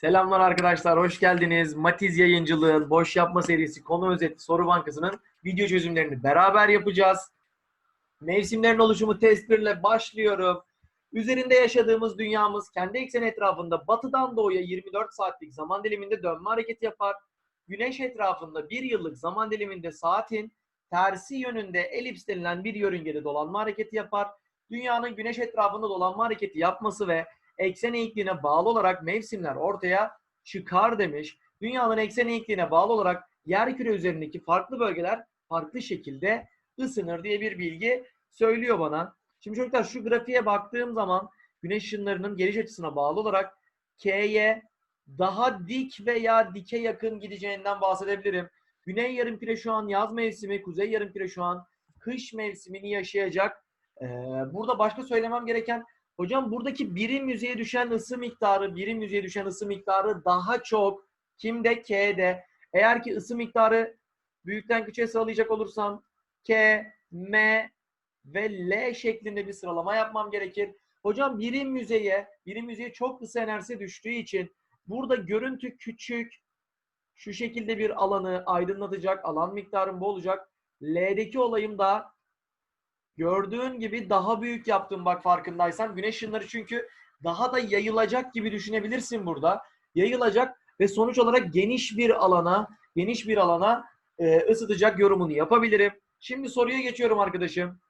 Selamlar arkadaşlar, hoş geldiniz. Matiz Yayıncılığın Boş Yapma serisi konu özeti soru bankasının video çözümlerini beraber yapacağız. Mevsimlerin oluşumu test 1 ile başlıyorum. Üzerinde yaşadığımız dünyamız kendi ekseni etrafında batıdan doğuya 24 saatlik zaman diliminde dönme hareketi yapar. Güneş etrafında bir yıllık zaman diliminde saatin tersi yönünde elips denilen bir yörüngede dolanma hareketi yapar. Dünyanın güneş etrafında dolanma hareketi yapması ve eksen eğikliğine bağlı olarak mevsimler ortaya çıkar demiş. Dünyanın eksen eğikliğine bağlı olarak yerküre üzerindeki farklı bölgeler farklı şekilde ısınır diye bir bilgi söylüyor bana. Şimdi çocuklar şu grafiğe baktığım zaman güneş ışınlarının geliş açısına bağlı olarak K'ye daha dik veya dike yakın gideceğinden bahsedebilirim. Güney yarımküre şu an yaz mevsimi, kuzey yarımküre şu an kış mevsimini yaşayacak. Ee, burada başka söylemem gereken Hocam buradaki birim yüzeye düşen ısı miktarı, birim yüzeye düşen ısı miktarı daha çok kimde? K'de. Eğer ki ısı miktarı büyükten küçüğe sıralayacak olursam K, M ve L şeklinde bir sıralama yapmam gerekir. Hocam birim yüzeye, birim yüzeye çok ısı enerjisi düştüğü için burada görüntü küçük, şu şekilde bir alanı aydınlatacak, alan miktarım bu olacak. L'deki olayım da Gördüğün gibi daha büyük yaptım bak farkındaysan. Güneş ışınları çünkü daha da yayılacak gibi düşünebilirsin burada. Yayılacak ve sonuç olarak geniş bir alana, geniş bir alana e, ısıtacak yorumunu yapabilirim. Şimdi soruya geçiyorum arkadaşım.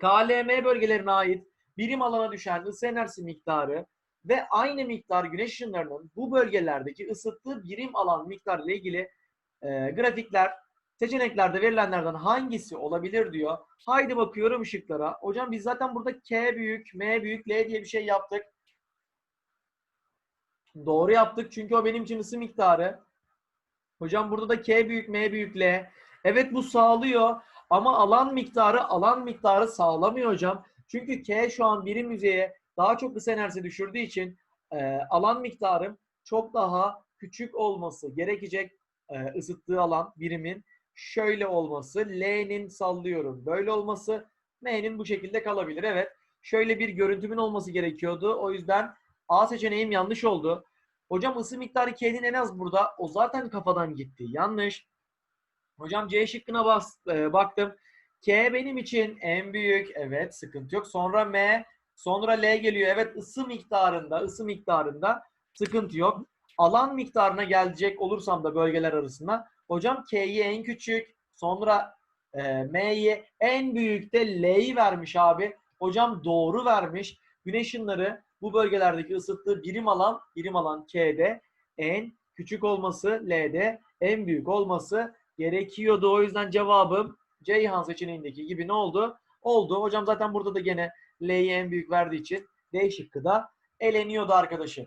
KLM bölgelerine ait birim alana düşen ısı enerjisi miktarı ve aynı miktar güneş ışınlarının bu bölgelerdeki ısıttığı birim alan miktarı ile ilgili e, grafikler Seçeneklerde verilenlerden hangisi olabilir diyor. Haydi bakıyorum ışıklara. Hocam biz zaten burada K büyük, M büyük, L diye bir şey yaptık. Doğru yaptık çünkü o benim için ısı miktarı. Hocam burada da K büyük, M büyük, L. Evet bu sağlıyor ama alan miktarı alan miktarı sağlamıyor hocam. Çünkü K şu an birim yüzeye daha çok ısı enerjisi düşürdüğü için e, alan miktarım çok daha küçük olması gerekecek e, ısıttığı alan birimin şöyle olması, L'nin sallıyorum böyle olması, M'nin bu şekilde kalabilir. Evet, şöyle bir görüntümün olması gerekiyordu. O yüzden A seçeneğim yanlış oldu. Hocam ısı miktarı K'nin en az burada. O zaten kafadan gitti. Yanlış. Hocam C şıkkına bas, e, baktım. K benim için en büyük. Evet sıkıntı yok. Sonra M, sonra L geliyor. Evet ısı miktarında, ısı miktarında sıkıntı yok. Alan miktarına gelecek olursam da bölgeler arasında Hocam K'yi en küçük, sonra e, M'yi en büyük de L'yi vermiş abi. Hocam doğru vermiş. Güneş ışınları bu bölgelerdeki ısıttığı birim alan, birim alan K'de en küçük olması, L'de en büyük olması gerekiyordu. O yüzden cevabım Ceyhan seçeneğindeki gibi ne oldu? Oldu. Hocam zaten burada da gene L'yi en büyük verdiği için D şıkkı da eleniyordu arkadaşım.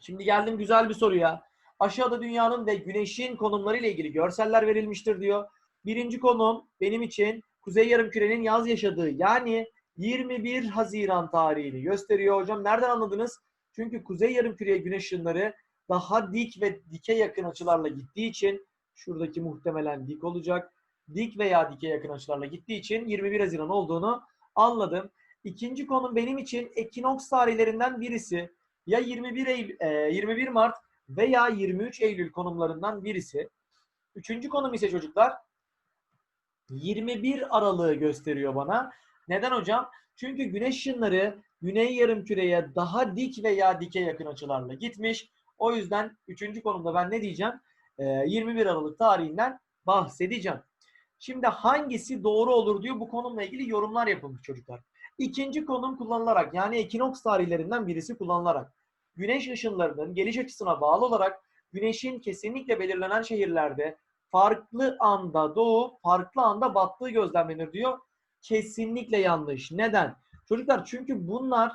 Şimdi geldim güzel bir soruya. Aşağıda dünyanın ve güneşin konumları ile ilgili görseller verilmiştir diyor. Birinci konum benim için Kuzey Yarımküre'nin yaz yaşadığı yani 21 Haziran tarihini gösteriyor hocam. Nereden anladınız? Çünkü Kuzey Yarımküre'ye güneş ışınları daha dik ve dike yakın açılarla gittiği için şuradaki muhtemelen dik olacak. Dik veya dike yakın açılarla gittiği için 21 Haziran olduğunu anladım. İkinci konum benim için ekinoks tarihlerinden birisi. Ya 21 Eylül, 21 Mart veya 23 Eylül konumlarından birisi. Üçüncü konum ise çocuklar 21 Aralık'ı gösteriyor bana. Neden hocam? Çünkü güneş ışınları güney yarımküreye daha dik veya dike yakın açılarla gitmiş. O yüzden üçüncü konumda ben ne diyeceğim? Ee, 21 Aralık tarihinden bahsedeceğim. Şimdi hangisi doğru olur diyor bu konumla ilgili yorumlar yapılmış çocuklar. İkinci konum kullanılarak yani ekinoks tarihlerinden birisi kullanılarak güneş ışınlarının geliş açısına bağlı olarak güneşin kesinlikle belirlenen şehirlerde farklı anda doğup farklı anda battığı gözlemlenir diyor. Kesinlikle yanlış. Neden? Çocuklar çünkü bunlar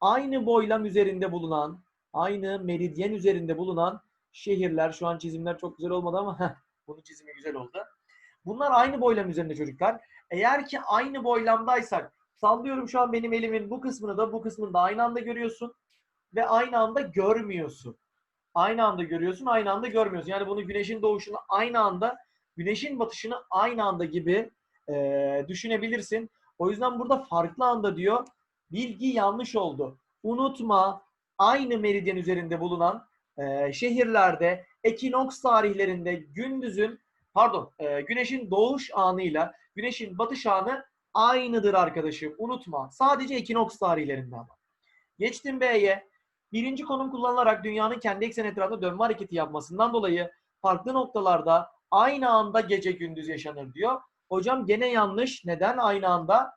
aynı boylam üzerinde bulunan, aynı meridyen üzerinde bulunan şehirler. Şu an çizimler çok güzel olmadı ama heh, bunun çizimi güzel oldu. Bunlar aynı boylam üzerinde çocuklar. Eğer ki aynı boylamdaysak, sallıyorum şu an benim elimin bu kısmını da bu kısmını da aynı anda görüyorsun ve aynı anda görmüyorsun. Aynı anda görüyorsun, aynı anda görmüyorsun. Yani bunu güneşin doğuşunu aynı anda, güneşin batışını aynı anda gibi e, düşünebilirsin. O yüzden burada farklı anda diyor. Bilgi yanlış oldu. Unutma aynı meridyen üzerinde bulunan e, şehirlerde ekinoks tarihlerinde gündüzün pardon e, güneşin doğuş anıyla güneşin batış anı aynıdır arkadaşım. Unutma. Sadece ekinoks tarihlerinde ama. Geçtim B'ye. Birinci konum kullanılarak dünyanın kendi eksen etrafında dönme hareketi yapmasından dolayı farklı noktalarda aynı anda gece gündüz yaşanır diyor. Hocam gene yanlış. Neden aynı anda?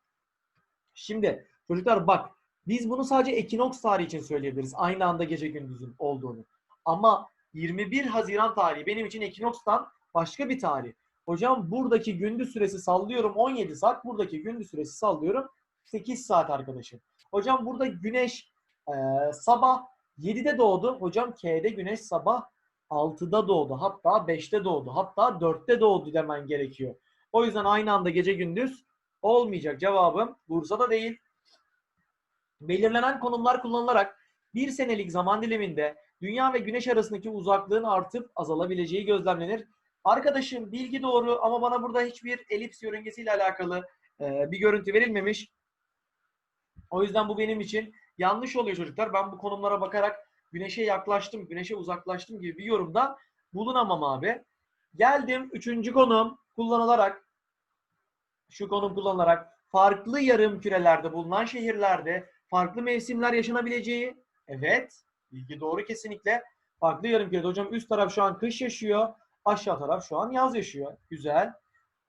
Şimdi çocuklar bak biz bunu sadece ekinoks tarihi için söyleyebiliriz. Aynı anda gece gündüzün olduğunu. Ama 21 Haziran tarihi benim için ekinokstan başka bir tarih. Hocam buradaki gündüz süresi sallıyorum 17 saat. Buradaki gündüz süresi sallıyorum 8 saat arkadaşım. Hocam burada güneş e, sabah 7'de doğdu. Hocam K'de güneş sabah 6'da doğdu. Hatta 5'te doğdu. Hatta 4'te doğdu demen gerekiyor. O yüzden aynı anda gece gündüz olmayacak. Cevabım Bursa'da değil. Belirlenen konumlar kullanılarak bir senelik zaman diliminde Dünya ve Güneş arasındaki uzaklığın artıp azalabileceği gözlemlenir. Arkadaşım bilgi doğru ama bana burada hiçbir elips yörüngesiyle alakalı e, bir görüntü verilmemiş. O yüzden bu benim için yanlış oluyor çocuklar. Ben bu konumlara bakarak güneşe yaklaştım, güneşe uzaklaştım gibi bir yorumda bulunamam abi. Geldim üçüncü konum kullanılarak şu konum kullanılarak farklı yarım kürelerde bulunan şehirlerde farklı mevsimler yaşanabileceği. Evet. Bilgi doğru kesinlikle. Farklı yarım kürede. Hocam üst taraf şu an kış yaşıyor. Aşağı taraf şu an yaz yaşıyor. Güzel.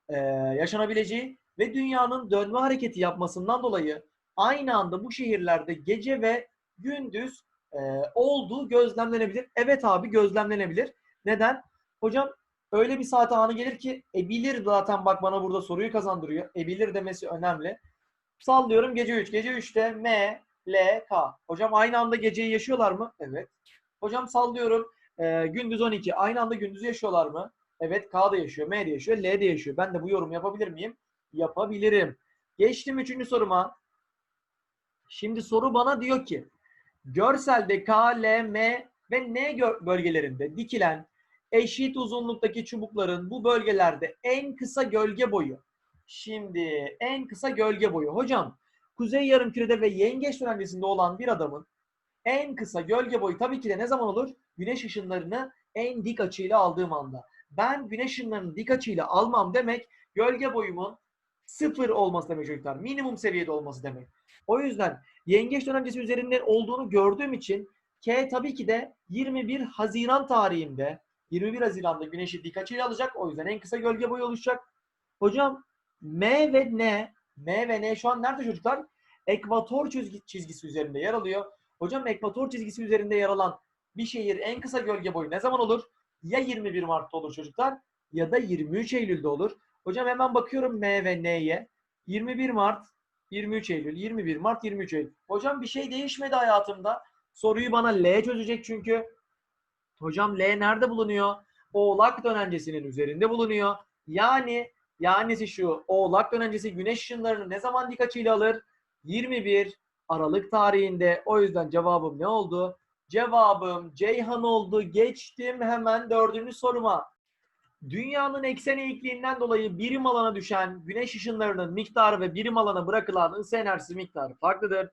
Ee, yaşanabileceği ve dünyanın dönme hareketi yapmasından dolayı aynı anda bu şehirlerde gece ve gündüz e, olduğu gözlemlenebilir. Evet abi gözlemlenebilir. Neden? Hocam öyle bir saat anı gelir ki e bilir zaten bak bana burada soruyu kazandırıyor. E bilir demesi önemli. Sallıyorum gece 3. Gece 3'te M, L, K. Hocam aynı anda geceyi yaşıyorlar mı? Evet. Hocam sallıyorum e, gündüz 12. Aynı anda gündüzü yaşıyorlar mı? Evet K da yaşıyor, M de yaşıyor, L de yaşıyor. Ben de bu yorum yapabilir miyim? Yapabilirim. Geçtim üçüncü soruma. Şimdi soru bana diyor ki görselde K, L, M ve N bölgelerinde dikilen eşit uzunluktaki çubukların bu bölgelerde en kısa gölge boyu. Şimdi en kısa gölge boyu. Hocam Kuzey Yarımküre'de ve Yengeç dönemcesinde olan bir adamın en kısa gölge boyu tabii ki de ne zaman olur? Güneş ışınlarını en dik açıyla aldığım anda. Ben güneş ışınlarını dik açıyla almam demek gölge boyumun sıfır olması demek çocuklar. Minimum seviyede olması demek. O yüzden yengeç dönemcesi üzerinde olduğunu gördüğüm için K tabii ki de 21 Haziran tarihinde 21 Haziran'da güneşi dik açıyla alacak. O yüzden en kısa gölge boyu oluşacak. Hocam M ve N M ve N şu an nerede çocuklar? Ekvator çizgi, çizgisi üzerinde yer alıyor. Hocam ekvator çizgisi üzerinde yer alan bir şehir en kısa gölge boyu ne zaman olur? Ya 21 Mart'ta olur çocuklar ya da 23 Eylül'de olur. Hocam hemen bakıyorum M ve N'ye. 21 Mart, 23 Eylül, 21 Mart, 23 Eylül. Hocam bir şey değişmedi hayatımda. Soruyu bana L çözecek çünkü. Hocam L nerede bulunuyor? Oğlak dönencesinin üzerinde bulunuyor. Yani yanisi şu. Oğlak dönencesi güneş ışınlarını ne zaman dik açıyla alır? 21 Aralık tarihinde. O yüzden cevabım ne oldu? Cevabım Ceyhan oldu. Geçtim hemen dördüncü soruma. Dünyanın eksen eğikliğinden dolayı birim alana düşen güneş ışınlarının miktarı ve birim alana bırakılan ısı enerjisi miktarı farklıdır.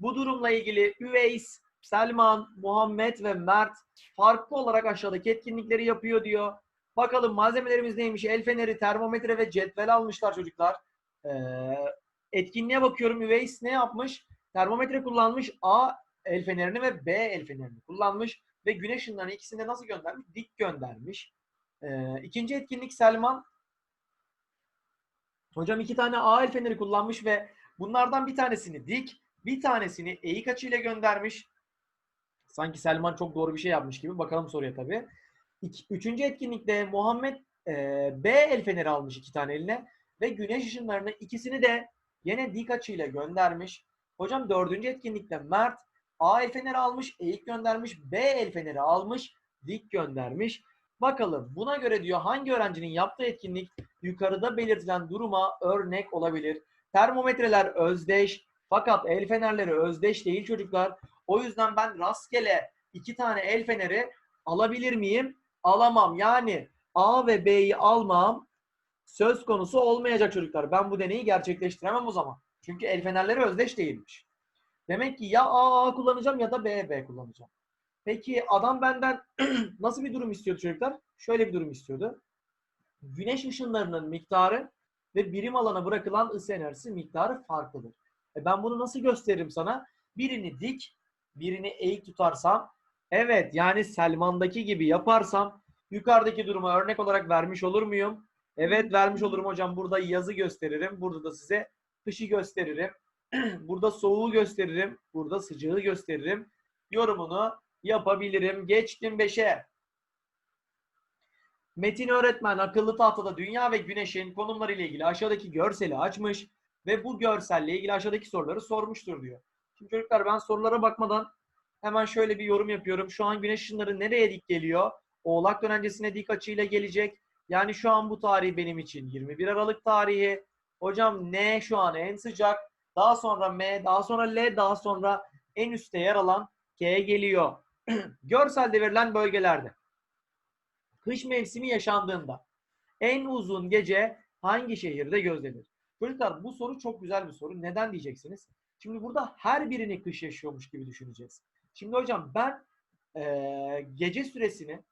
Bu durumla ilgili Üveys, Selman, Muhammed ve Mert farklı olarak aşağıdaki etkinlikleri yapıyor diyor. Bakalım malzemelerimiz neymiş? El feneri, termometre ve cetvel almışlar çocuklar. Ee, etkinliğe bakıyorum. Üveys ne yapmış? Termometre kullanmış. A el fenerini ve B el fenerini kullanmış. Ve güneş ışınlarını ikisini de nasıl göndermiş? Dik göndermiş. Ee, ikinci etkinlik Selman. Hocam iki tane A el feneri kullanmış ve bunlardan bir tanesini dik, bir tanesini eğik açıyla göndermiş. Sanki Selman çok doğru bir şey yapmış gibi. Bakalım soruya tabii. İki, üçüncü etkinlikte Muhammed e, B el feneri almış iki tane eline ve güneş ışınlarını ikisini de yine dik açıyla göndermiş. Hocam dördüncü etkinlikte Mert A el feneri almış, eğik göndermiş, B el feneri almış, dik göndermiş. Bakalım buna göre diyor hangi öğrencinin yaptığı etkinlik yukarıda belirtilen duruma örnek olabilir. Termometreler özdeş fakat el fenerleri özdeş değil çocuklar. O yüzden ben rastgele iki tane el feneri alabilir miyim? Alamam. Yani A ve B'yi almam söz konusu olmayacak çocuklar. Ben bu deneyi gerçekleştiremem o zaman. Çünkü el fenerleri özdeş değilmiş. Demek ki ya A, A kullanacağım ya da B, B kullanacağım. Peki adam benden nasıl bir durum istiyordu çocuklar? Şöyle bir durum istiyordu. Güneş ışınlarının miktarı ve birim alana bırakılan ısı enerjisi miktarı farklıdır. E ben bunu nasıl gösteririm sana? Birini dik, birini eğik tutarsam, evet yani Selman'daki gibi yaparsam yukarıdaki durumu örnek olarak vermiş olur muyum? Evet vermiş olurum hocam. Burada yazı gösteririm. Burada da size kışı gösteririm. Burada soğuğu gösteririm. Burada sıcağı gösteririm. Yorumunu yapabilirim. Geçtim 5'e. Metin öğretmen akıllı tahtada dünya ve güneşin konumları ile ilgili aşağıdaki görseli açmış ve bu görselle ilgili aşağıdaki soruları sormuştur diyor. Şimdi çocuklar ben sorulara bakmadan hemen şöyle bir yorum yapıyorum. Şu an güneş ışınları nereye dik geliyor? Oğlak dönencesine dik açıyla gelecek. Yani şu an bu tarih benim için 21 Aralık tarihi. Hocam N şu an en sıcak. Daha sonra M, daha sonra L, daha sonra en üstte yer alan K geliyor. Görselde verilen bölgelerde kış mevsimi yaşandığında en uzun gece hangi şehirde gözlenir? Çocuklar bu soru çok güzel bir soru. Neden diyeceksiniz? Şimdi burada her birini kış yaşıyormuş gibi düşüneceğiz. Şimdi hocam ben e, gece süresini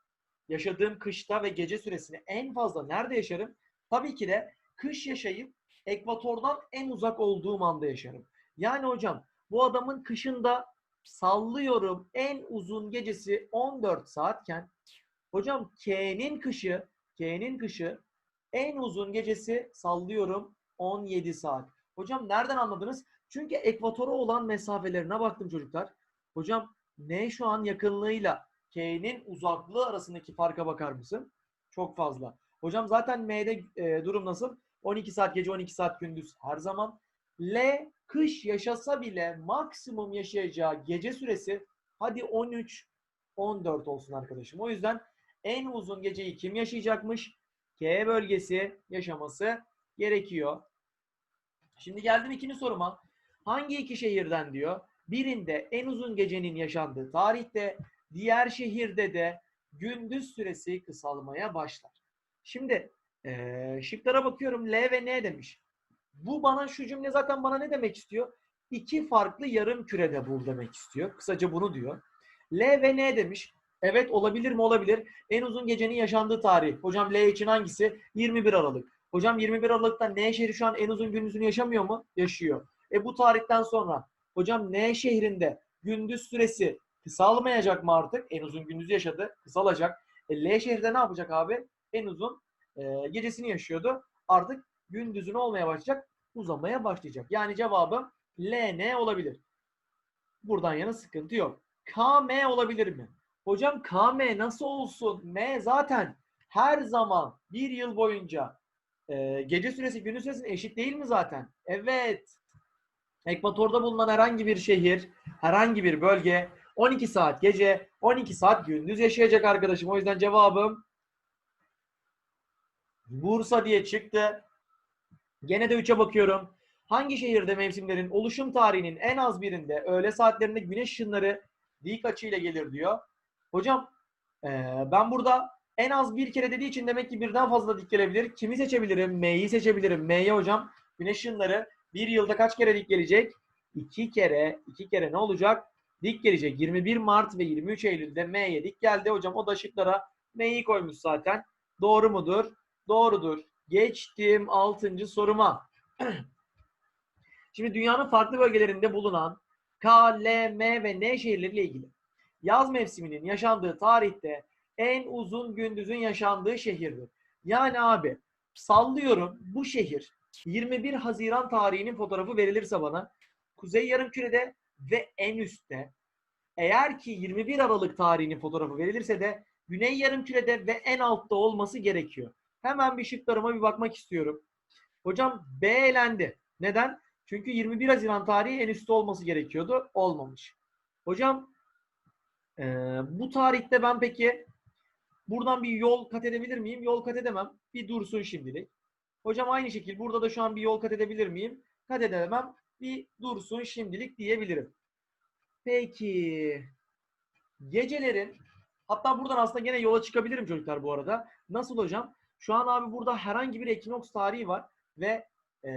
yaşadığım kışta ve gece süresini en fazla nerede yaşarım? Tabii ki de kış yaşayıp ekvatordan en uzak olduğum anda yaşarım. Yani hocam bu adamın kışında sallıyorum en uzun gecesi 14 saatken hocam K'nin kışı K'nin kışı en uzun gecesi sallıyorum 17 saat. Hocam nereden anladınız? Çünkü ekvatora olan mesafelerine baktım çocuklar. Hocam ne şu an yakınlığıyla K'nin uzaklığı arasındaki farka bakar mısın? Çok fazla. Hocam zaten M'de e, durum nasıl? 12 saat gece 12 saat gündüz her zaman. L kış yaşasa bile maksimum yaşayacağı gece süresi hadi 13 14 olsun arkadaşım. O yüzden en uzun geceyi kim yaşayacakmış? K bölgesi yaşaması gerekiyor. Şimdi geldim ikinci soruma. Hangi iki şehirden diyor? Birinde en uzun gecenin yaşandığı tarihte, diğer şehirde de gündüz süresi kısalmaya başlar. Şimdi ee, şıklara bakıyorum L ve N demiş. Bu bana şu cümle zaten bana ne demek istiyor? İki farklı yarım kürede bul demek istiyor. Kısaca bunu diyor. L ve N demiş. Evet olabilir mi? Olabilir. En uzun gecenin yaşandığı tarih. Hocam L için hangisi? 21 Aralık. Hocam 21 Aralık'ta N şehri şu an en uzun gündüzünü yaşamıyor mu? Yaşıyor. E bu tarihten sonra hocam N şehrinde gündüz süresi kısalmayacak mı artık? En uzun gündüzü yaşadı. Kısalacak. E L şehirde ne yapacak abi? En uzun e, gecesini yaşıyordu. Artık gündüzün olmaya başlayacak. Uzamaya başlayacak. Yani cevabım L, N olabilir. Buradan yana sıkıntı yok. K, M olabilir mi? Hocam K, M nasıl olsun? M zaten her zaman bir yıl boyunca e, gece süresi gündüz süresine eşit değil mi zaten? Evet. Ekvatorda bulunan herhangi bir şehir, herhangi bir bölge 12 saat gece, 12 saat gündüz yaşayacak arkadaşım. O yüzden cevabım Bursa diye çıktı. Gene de 3'e bakıyorum. Hangi şehirde mevsimlerin oluşum tarihinin en az birinde öğle saatlerinde güneş ışınları dik açıyla gelir diyor. Hocam ee, ben burada en az bir kere dediği için demek ki birden fazla dik gelebilir. Kimi seçebilirim? M'yi seçebilirim. M'ye hocam güneş ışınları bir yılda kaç kere dik gelecek? İki kere. iki kere ne olacak? Dik gelecek. 21 Mart ve 23 Eylül'de M'ye dik geldi. Hocam o da şıklara M'yi koymuş zaten. Doğru mudur? Doğrudur. Geçtim 6. soruma. Şimdi dünyanın farklı bölgelerinde bulunan K, L, M ve N şehirleriyle ilgili yaz mevsiminin yaşandığı tarihte en uzun gündüzün yaşandığı şehirdir. Yani abi sallıyorum bu şehir 21 Haziran tarihinin fotoğrafı verilirse bana Kuzey Yarımküre'de ve en üstte eğer ki 21 Aralık tarihinin fotoğrafı verilirse de Güney Yarımküre'de ve en altta olması gerekiyor. Hemen bir şıklarıma bir bakmak istiyorum. Hocam B elendi. Neden? Çünkü 21 Haziran tarihi en üstte olması gerekiyordu. Olmamış. Hocam e, bu tarihte ben peki buradan bir yol kat edebilir miyim? Yol kat edemem. Bir dursun şimdilik. Hocam aynı şekilde burada da şu an bir yol kat edebilir miyim? Kat edemem. Bir dursun şimdilik diyebilirim. Peki gecelerin hatta buradan aslında gene yola çıkabilirim çocuklar bu arada. Nasıl hocam? Şu an abi burada herhangi bir ekinoks tarihi var ve e,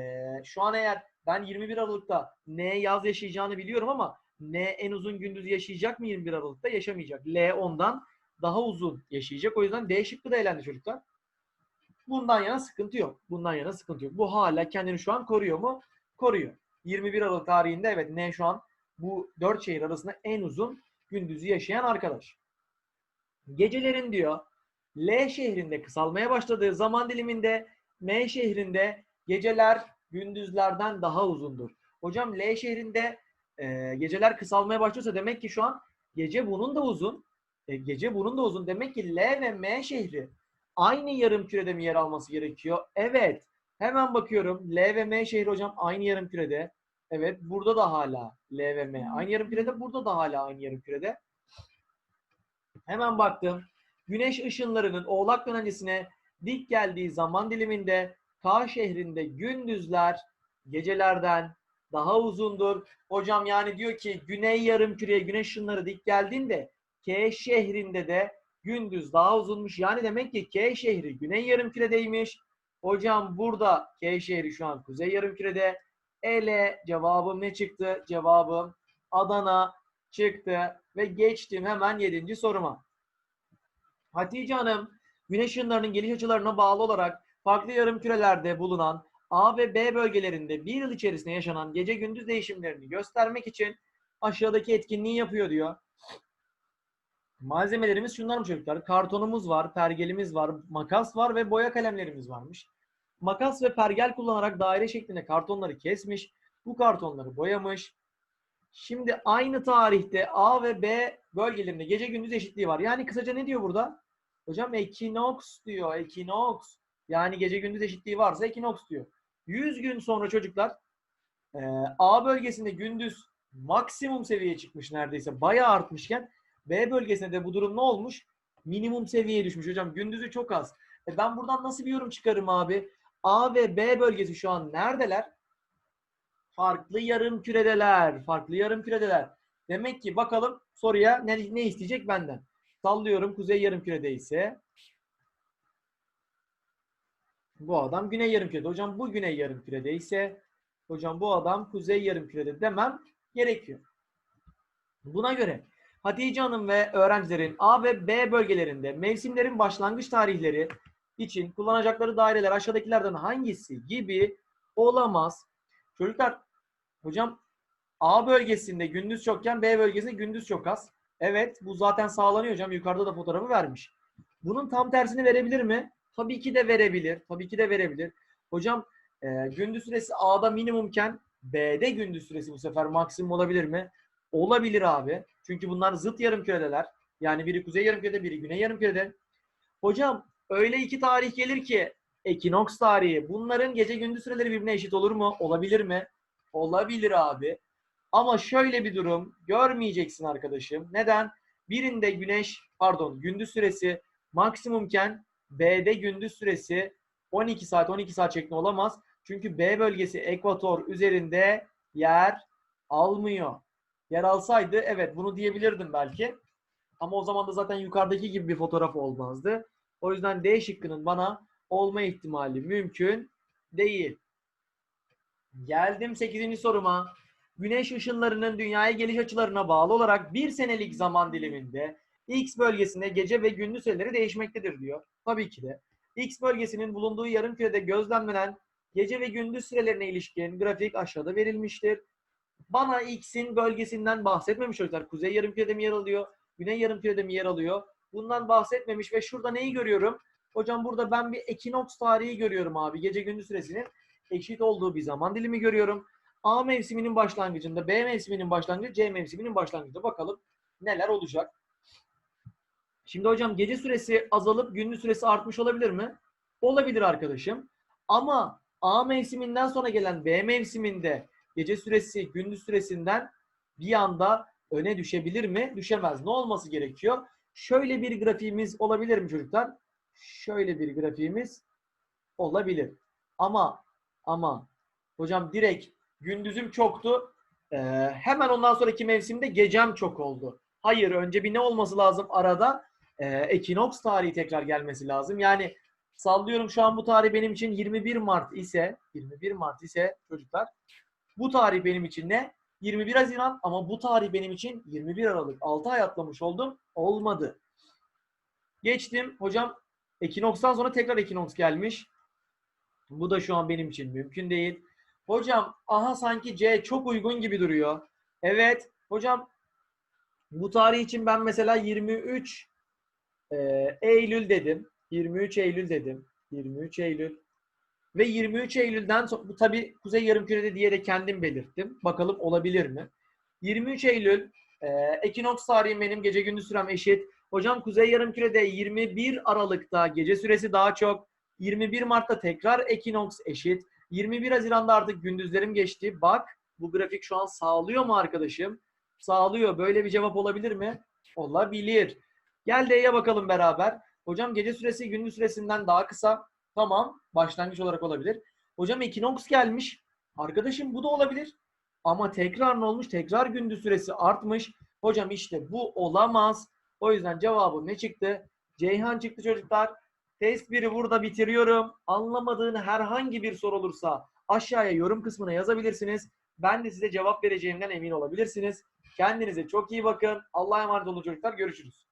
şu an eğer ben 21 Aralık'ta ne yaz yaşayacağını biliyorum ama N en uzun gündüzü yaşayacak mı 21 Aralık'ta? Yaşamayacak. L ondan daha uzun yaşayacak. O yüzden D şıkkı da elendi çocuklar. Bundan yana sıkıntı yok. Bundan yana sıkıntı yok. Bu hala kendini şu an koruyor mu? Koruyor. 21 Aralık tarihinde evet N şu an bu dört şehir arasında en uzun gündüzü yaşayan arkadaş. Gecelerin diyor L şehrinde kısalmaya başladığı zaman diliminde M şehrinde geceler gündüzlerden daha uzundur. Hocam L şehrinde e, geceler kısalmaya başlıyorsa demek ki şu an gece bunun da uzun. E, gece bunun da uzun. Demek ki L ve M şehri aynı yarım kürede mi yer alması gerekiyor? Evet. Hemen bakıyorum. L ve M şehri hocam aynı yarım kürede. Evet. Burada da hala L ve M aynı yarım kürede. Burada da hala aynı yarım kürede. Hemen baktım. Güneş ışınlarının Oğlak Dönencesi'ne dik geldiği zaman diliminde K şehrinde gündüzler gecelerden daha uzundur. Hocam yani diyor ki güney yarım küreye güneş ışınları dik geldiğinde K şehrinde de gündüz daha uzunmuş. Yani demek ki K şehri güney yarım küredeymiş. Hocam burada K şehri şu an kuzey yarım kürede. Ele cevabım ne çıktı? Cevabım Adana çıktı ve geçtim hemen yedinci soruma. Hatice Hanım, güneş ışınlarının geliş açılarına bağlı olarak farklı yarım kürelerde bulunan A ve B bölgelerinde bir yıl içerisinde yaşanan gece gündüz değişimlerini göstermek için aşağıdaki etkinliği yapıyor diyor. Malzemelerimiz şunlar mı çocuklar? Kartonumuz var, pergelimiz var, makas var ve boya kalemlerimiz varmış. Makas ve pergel kullanarak daire şeklinde kartonları kesmiş. Bu kartonları boyamış. Şimdi aynı tarihte A ve B bölgelerinde gece gündüz eşitliği var. Yani kısaca ne diyor burada? Hocam ekinoks diyor. Ekinoks. Yani gece gündüz eşitliği varsa ekinoks diyor. 100 gün sonra çocuklar e, A bölgesinde gündüz maksimum seviyeye çıkmış neredeyse. Bayağı artmışken B bölgesinde de bu durum ne olmuş? Minimum seviyeye düşmüş hocam. Gündüzü çok az. E ben buradan nasıl bir yorum çıkarım abi? A ve B bölgesi şu an neredeler? Farklı yarım küredeler. Farklı yarım küredeler. Demek ki bakalım soruya ne, ne isteyecek benden? Sallıyorum kuzey yarım kürede ise bu adam güney yarım kürede. Hocam bu güney yarım kürede ise hocam bu adam kuzey yarım kürede demem gerekiyor. Buna göre Hatice Hanım ve öğrencilerin A ve B bölgelerinde mevsimlerin başlangıç tarihleri için kullanacakları daireler aşağıdakilerden hangisi gibi olamaz. Çocuklar hocam A bölgesinde gündüz çokken B bölgesinde gündüz çok az. Evet bu zaten sağlanıyor hocam. Yukarıda da fotoğrafı vermiş. Bunun tam tersini verebilir mi? Tabii ki de verebilir. Tabii ki de verebilir. Hocam e, gündüz süresi A'da minimumken B'de gündüz süresi bu sefer maksimum olabilir mi? Olabilir abi. Çünkü bunlar zıt yarım küredeler. Yani biri kuzey yarım kürede, biri güney yarım kürede. Hocam öyle iki tarih gelir ki ekinoks tarihi. Bunların gece gündüz süreleri birbirine eşit olur mu? Olabilir mi? Olabilir abi. Ama şöyle bir durum görmeyeceksin arkadaşım. Neden? Birinde güneş, pardon gündüz süresi maksimumken B'de gündüz süresi 12 saat 12 saat şeklinde olamaz. Çünkü B bölgesi ekvator üzerinde yer almıyor. Yer alsaydı evet bunu diyebilirdim belki. Ama o zaman da zaten yukarıdaki gibi bir fotoğraf olmazdı. O yüzden D şıkkının bana olma ihtimali mümkün değil. Geldim 8. soruma. Güneş ışınlarının dünyaya geliş açılarına bağlı olarak bir senelik zaman diliminde X bölgesinde gece ve gündüz süreleri değişmektedir diyor. Tabii ki de. X bölgesinin bulunduğu yarım kürede gözlemlenen gece ve gündüz sürelerine ilişkin grafik aşağıda verilmiştir. Bana X'in bölgesinden bahsetmemiş çocuklar. Kuzey yarım kürede mi yer alıyor? Güney yarım kürede mi yer alıyor? Bundan bahsetmemiş ve şurada neyi görüyorum? Hocam burada ben bir ekinoks tarihi görüyorum abi. Gece gündüz süresinin eşit olduğu bir zaman dilimi görüyorum. A mevsiminin başlangıcında, B mevsiminin başlangıcı, C mevsiminin başlangıcında bakalım neler olacak. Şimdi hocam gece süresi azalıp gündüz süresi artmış olabilir mi? Olabilir arkadaşım. Ama A mevsiminden sonra gelen B mevsiminde gece süresi gündüz süresinden bir anda öne düşebilir mi? Düşemez. Ne olması gerekiyor? Şöyle bir grafiğimiz olabilir mi çocuklar? Şöyle bir grafiğimiz olabilir. Ama ama hocam direkt gündüzüm çoktu. Ee, hemen ondan sonraki mevsimde gecem çok oldu. Hayır önce bir ne olması lazım arada? Ee, ekinoks tarihi tekrar gelmesi lazım. Yani sallıyorum şu an bu tarih benim için 21 Mart ise 21 Mart ise çocuklar bu tarih benim için ne? 21 Haziran ama bu tarih benim için 21 Aralık. 6 ay atlamış oldum. Olmadı. Geçtim. Hocam ekinokstan sonra tekrar ekinoks gelmiş. Bu da şu an benim için mümkün değil. Hocam aha sanki C çok uygun gibi duruyor. Evet. Hocam bu tarih için ben mesela 23 e, Eylül dedim. 23 Eylül dedim. 23 Eylül. Ve 23 Eylül'den sonra bu tabii Kuzey Yarımküre'de diye de kendim belirttim. Bakalım olabilir mi? 23 Eylül e, ekinoks tarihim benim gece gündüz sürem eşit. Hocam Kuzey Yarımküre'de 21 Aralık'ta gece süresi daha çok. 21 Mart'ta tekrar ekinoks eşit. 21 Haziran'da artık gündüzlerim geçti. Bak bu grafik şu an sağlıyor mu arkadaşım? Sağlıyor. Böyle bir cevap olabilir mi? Olabilir. Gel D'ye bakalım beraber. Hocam gece süresi gündüz süresinden daha kısa. Tamam. Başlangıç olarak olabilir. Hocam ekinoks gelmiş. Arkadaşım bu da olabilir. Ama tekrar ne olmuş? Tekrar gündüz süresi artmış. Hocam işte bu olamaz. O yüzden cevabım ne çıktı? Ceyhan çıktı çocuklar. Test 1'i burada bitiriyorum. Anlamadığın herhangi bir soru olursa aşağıya yorum kısmına yazabilirsiniz. Ben de size cevap vereceğimden emin olabilirsiniz. Kendinize çok iyi bakın. Allah'a emanet olun çocuklar. Görüşürüz.